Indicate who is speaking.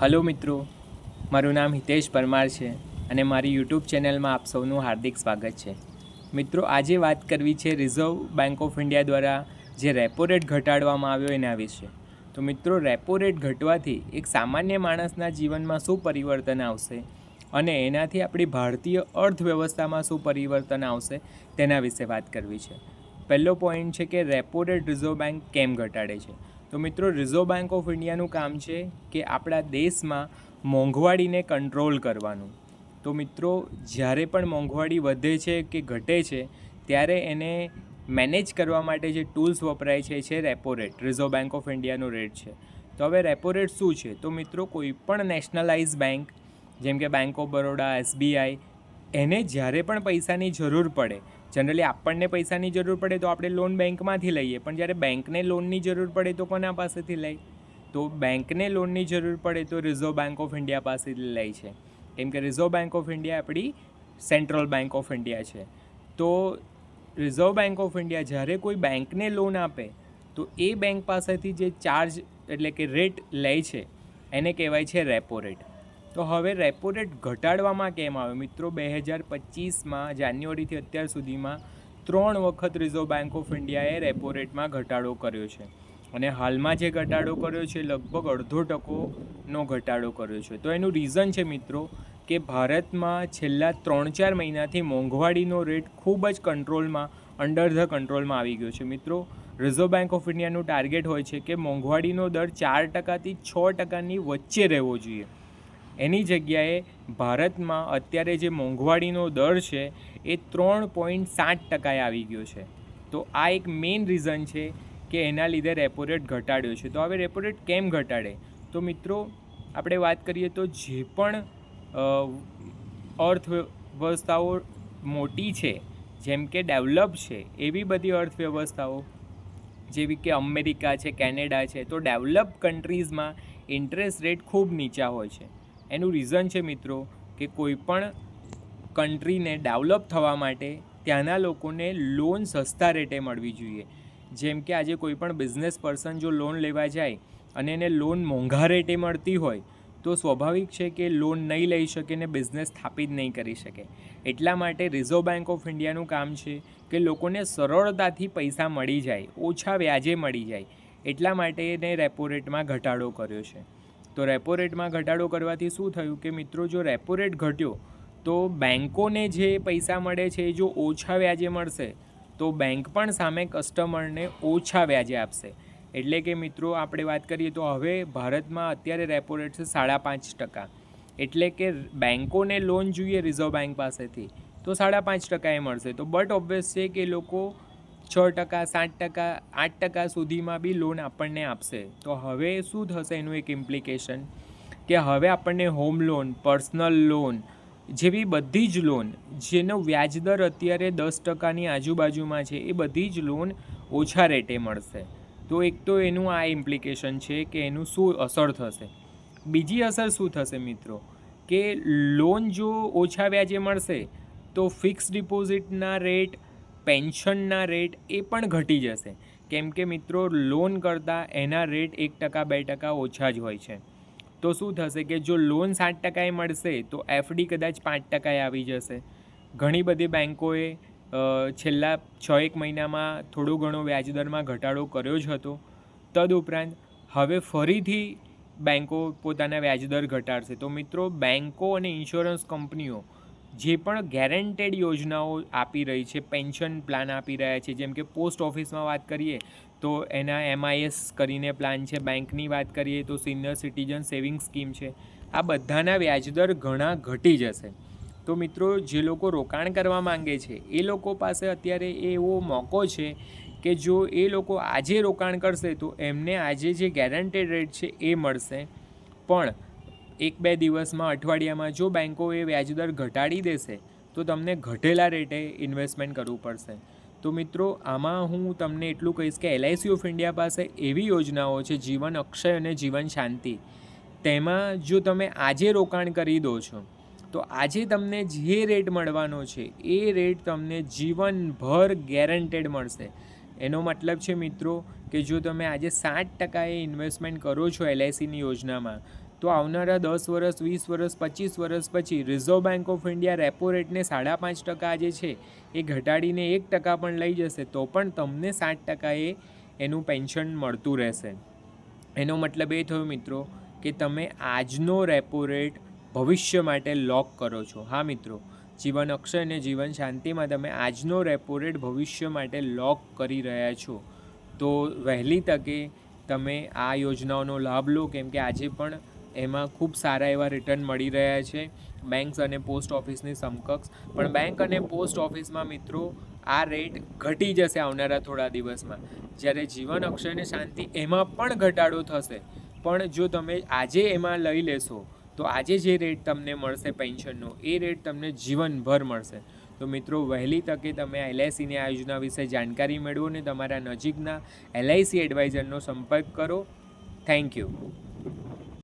Speaker 1: Hello મિત્રો, મારું નામ હિતેશ પરમાર છે અને મારી યુટ્યુબ ચેનલમાં આપ સૌનું હાર્દિક સ્વાગત છે. મિત્રો, આજે વાત કરવી છે રિઝર્વ બેંક ઓફ ઇન્ડિયા દ્વારા જે રેપો રેટ ઘટાડવામાં આવ્યો એના વિશે. તો મિત્રો, રેપો રેટ ઘટવાથી એક સામાન્ય માણસના જીવનમાં શું પરિવર્તન આવશે અને એનાથી આપણી ભારતીય અર્થવ્યવસ્થામાં શું પરિવર્તન આવશે તેના વિશે વાત કરવી છે. પહેલો પોઈન્ટ છે કે રેપો રેટ રિઝર્વ બેંક કેમ ઘટાડે છે? તો મિત્રો રિઝર્વ બેંક ઓફ ઇન્ડિયાનું કામ છે કે આપણા દેશમાં મોંઘવાળીને કંટ્રોલ કરવાનું. તો મિત્રો, જ્યારે પણ મોંઘવાળી વધે છે કે ઘટે છે, ત્યારે એને મેનેજ કરવા માટે જે ટૂલ્સ વપરાય છે છે repo rate Reserve Bank of ઇન્ડિયાનો rate છે. તો હવે રેપો રેટ શું છે? તો મિત્રો, કોઈ પણ નેશનલાઇઝ બેંક જેમ કે બેંક ઓફ બરોડા એસબીઆઈ એને જ્યારે પણ પૈસાની જરૂર પડે જનરલી આપણને પૈસાની જરૂર પડે તો આપણે લોન બેંકમાંથી લઈએ. પણ જ્યારે બેંકને લોનની જરૂર પડે તો કોના પાસેથી લઈ? તો બેંકને લોનની જરૂર પડે તો રિઝર્વ બેંક ઓફ ઇન્ડિયા પાસેથી લે છે. કેમ કે રિઝર્વ બેંક ઓફ ઇન્ડિયા આપણી સેન્ટ્રલ બેંક ઓફ ઇન્ડિયા છે. તો રિઝર્વ બેંક ઓફ ઇન્ડિયા જ્યારે કોઈ બેંકને લોન આપે, તો એ બેંક પાસેથી જે ચાર્જ એટલે કે રેટ લે છે, એને કહેવાય છે રેપો રેટ તો હવે રેપો રેટ ઘટાડવામાં કેમ આવ્યો? મિત્રો, બે હજાર પચીસમાં જાન્યુઆરીથી અત્યાર સુધીમાં ત્રણ વખત રિઝર્વ બેંક ઓફ ઇન્ડિયાએ રેપો રેટમાં ઘટાડો કર્યો છે. અને હાલમાં જે ઘટાડો કર્યો છે, લગભગ અડધો ટકોનો ઘટાડો કર્યો છે. તો એનું રીઝન છે મિત્રો, કે ભારતમાં છેલ્લા ત્રણ ચાર મહિનાથી મોંઘવાડીનો રેટ ખૂબ જ કંટ્રોલમાં અંડર ધ કંટ્રોલમાં આવી ગયો છે. મિત્રો રિઝર્વ બેંક ઓફ ઇન્ડિયાનું ટાર્ગેટ હોય છે કે મોંઘવાડીનો દર ચાર ટકાથી છ ટકાની વચ્ચે રહેવો જોઈએ. એની જગ્યાએ ભારતમાં અત્યારે જે મોંઘવારીનો દર છે એ ત્રણ પોઈન્ટ સાત ટકાએ આવી ગયો છે. તો આ એક મેઇન રીઝન છે કે એના લીધે રેપો રેટ ઘટાડ્યો છે. તો હવે રેપો રેટ કેમ ઘટાડે? તો મિત્રો, આપણે વાત કરીએ તો જે પણ અર્થવ્યવસ્થાઓ મોટી છે, જેમ કે ડેવલપ છે, એવી બધી અર્થવ્યવસ્થાઓ, જેવી કે અમેરિકા છે, કેનેડા છે, તો ડેવલપ કન્ટ્રીઝમાં ઇન્ટરેસ્ટ રેટ ખૂબ નીચા હોય છે. એનું રીઝન છે મિત્રો કે કોઈપણ કન્ટ્રીને ડેવલપ થવા માટે ત્યાંના લોકોને લોન સસ્તા રેટે મળવી જોઈએ. જેમ કે આજે કોઈ પણ બિઝનેસ પર્સન જો લોન લેવા જાય અને એને લોન મોંઘા રેટે મળતી હોય, તો સ્વાભાવિક છે કે લોન નહીં લઈ શકે ને બિઝનેસ સ્થાપિત નહીં કરી શકે. એટલા માટે રિઝર્વ બેંક ઓફ ઇન્ડિયાનું કામ છે કે લોકોને સરળતાથી પૈસા મળી જાય, ઓછા વ્યાજે મળી જાય. એટલા માટે એને રેપો રેટમાં ઘટાડો કર્યો છે. તો રેપો રેટમાં ઘટાડો કરવાથી શું થયું કે મિત્રો, જો રેપો રેટ ઘટ્યો, તો બેન્કોને જે પૈસા મળે છે એ જો ઓછા વ્યાજે મળશે, તો બેંક પણ સામે કસ્ટમરને ઓછા વ્યાજે આપશે. એટલે કે મિત્રો, આપણે વાત કરીએ તો હવે ભારતમાં અત્યારે રેપો રેટ છે સાડા પાંચ ટકા. એટલે કે બેન્કોને લોન જોઈએ રિઝર્વ બેંક પાસેથી, તો સાડા પાંચ ટકાએ મળશે. તો બટ ઓબ્વિયસ છે કે લોકો છ ટકા, સાત ટકા, આઠ ટકા સુધીમાં બી લોન આપણને આપશે. તો હવે શું થશે એનું એક ઇમ્પ્લિકેશન કે હવે આપણને હોમ લોન પર્સનલ લોન જેવી બધી જ લોન જેનો વ્યાજદર અત્યારે દસ ટકાની આજુબાજુમાં છે, એ બધી જ લોન ઓછા રેટે મળશે. તો એક તો એનું આ ઇમ્પ્લિકેશન છે કે એનું શું અસર થશે. બીજી અસર શું થશે મિત્રો? કે લોન જો ઓછા વ્યાજે મળશે, તો ફિક્સ ડિપોઝિટના રેટ પેન્શનના રેટ એ પણ ઘટી જશે. કેમ કે મિત્રો લોન કરતાં એના રેટ એક ટકા, બે ટકા ઓછા જ હોય છે. તો શું થશે કે જો લોન સાત ટકાએ મળશે, તો એફડી કદાચ પાંચ ટકાએ આવી જશે. ઘણી બધી બેન્કોએ છેલ્લા છ એક મહિનામાં થોડો ઘણો વ્યાજદરમાં ઘટાડો કર્યો જ હતો. તદુપરાંત હવે ફરીથી બેન્કો પોતાના વ્યાજદર ઘટાડશે. તો મિત્રો બેન્કો અને ઇન્સ્યોરન્સ કંપનીઓ જે પણ ગેરંટેડ યોજનાઓ આપી રહી છે પેન્શન પ્લાન આપી રહ્યા છે, જેમ કે પોસ્ટ ઓફિસમાં વાત કરીએ, તો એના એમઆઈએસ કરીને પ્લાન છે બેંકની વાત કરીએ, તો સિનિયર સિટીઝન સેવિંગ સ્કીમ છે. આ બધાના વ્યાજદર ઘણા ઘટી જશે. તો મિત્રો, જે લોકો રોકાણ કરવા માંગે છે, એ લોકો પાસે અત્યારે એવો મોકો છે કે જો એ લોકો આજે રોકાણ કરશે, તો એમને આજે જે ગેરંટેડ રેટ છે, એ મળશે. પણ એક બે દિવસમાં અઠવાડિયામાં જો બેન્કો એ વ્યાજદર ઘટાડી દેશે, તો તમને ઘટેલા રેટે ઇન્વેસ્ટમેન્ટ કરવું પડશે. તો મિત્રો, આમાં હું તમને એટલું કહીશ કે એલઆઈસી ઓફ ઇન્ડિયા પાસે એવી યોજનાઓ છે, જીવન અક્ષય અને જીવન શાંતિ. તેમાં જો તમે આજે રોકાણ કરી દો છો, તો આજે તમને જે રેટ મળવાનો છે, એ રેટ તમને જીવનભર ગેરંટેડ મળશે. એનો મતલબ છે મિત્રો, કે જો તમે આજે સાત ટકાએ ઇન્વેસ્ટમેન્ટ કરો છો એલઆઈસીની યોજનામાં તો આવનારા દસ વર્ષ, વીસ વર્ષ, પચીસ વર્ષ પછી Reserve Bank of India repo રેટને સાડા પાંચ ટકા જે છે. એ ઘટાડીને એક ટકા પણ લઈ જશે, તો પણ તમને સાત ટકાએ એનું પેન્શન મળતું રહેશે. એનો મતલબ એ થયો મિત્રો કે તમે આજનો રેપો રેટ ભવિષ્ય માટે લોક કરો છો. હા મિત્રો, જીવન અક્ષર અને જીવન શાંતિમાં તમે આજનો રેપો રેટ ભવિષ્ય માટે લોક કરી રહ્યા છો. તો વહેલી તકે તમે આ યોજનાઓનો લાભ લો, કેમ કે આજે પણ એમાં ખૂબ સારા એવા રિટર્ન મળી રહ્યા છે બેંક્સ અને પોસ્ટ ઓફિસની સમકક્ષ. પણ બેંક અને પોસ્ટ ઓફિસમાં મિત્રો, આ રેટ ઘટી જશે આવનારા થોડા દિવસમાં. જ્યારે જીવન અક્ષયને શાંતિ એમાં પણ ઘટાડો થશે. પણ જો તમે આજે એમાં લઈ લેશો, તો આજે જે રેટ તમને મળશે પેન્શનનો એ રેટ તમને જીવનભર મળશે. તો મિત્રો, વહેલી તકે તમે એલઆઈસીની આ યોજના વિશે જાણકારી મેળવો અને તમારા નજીકના એલઆઈસી એડવાઇઝરનો સંપર્ક કરો. Thank you